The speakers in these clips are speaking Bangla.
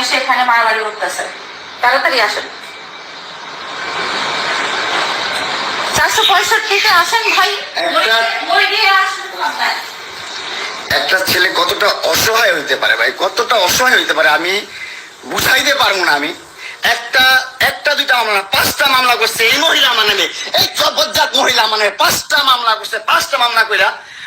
এসে এখানে মারামারি করতেছে। তাড়াতাড়ি আসেন। চারশো পঁয়ষট্টিতে আসেন ভাই। একটা- ছেলে কতটা অসহায় হইতে পারে ভাই? কতটা অসহায় হইতে পারে আমি বুঝাইতে পারব না আমি। একটা একটা দুইটা মামলা পাঁচটা মামলা করছে এই মহিলা মানে এই জবরজাত মহিলা নামে পাঁচটা মামলা করছে পাঁচটা মামলা কইরা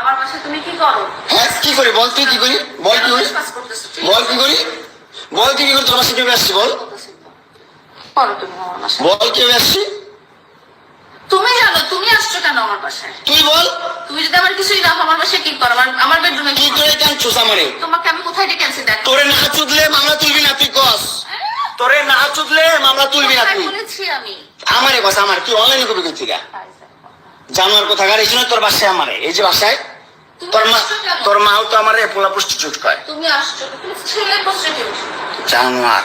আমার বাসায় তুমি কি করো? হ্যাঁ কি করি? বল তুই কি করি? বল কি করি? বল কি করি? বল তুই কি করি? তোর বাসায় কেউ আসছি বল? বল কেউ আসছি? তুমি জানো তুমি আসছো কেন আমার বাসায়? তুই বল। তুমি যদি আমার কিছুই না আমার বাসায় কি করো? আমার বেডরুমে কি করে? কেন চুস আমারে? তোমাকে আমি কোথায় ডেকে আনছি দেখ। তোরে না চুদলে মামলা তুলবি না তুই কস। তোরে না চুদলে মামলা তুলবি না তুই। বলেছি আমি। আমারে কথা আমার। তুই অনলাইনে কোথা থেকে জানোয়ার কোথাকার? এই জন্য তোর বাসায় আমারে। এই যে বাসায় তোর মা তোর মাও তো আমার পোলা প্রস্টিটিউট করে তুমি জানোয়ার।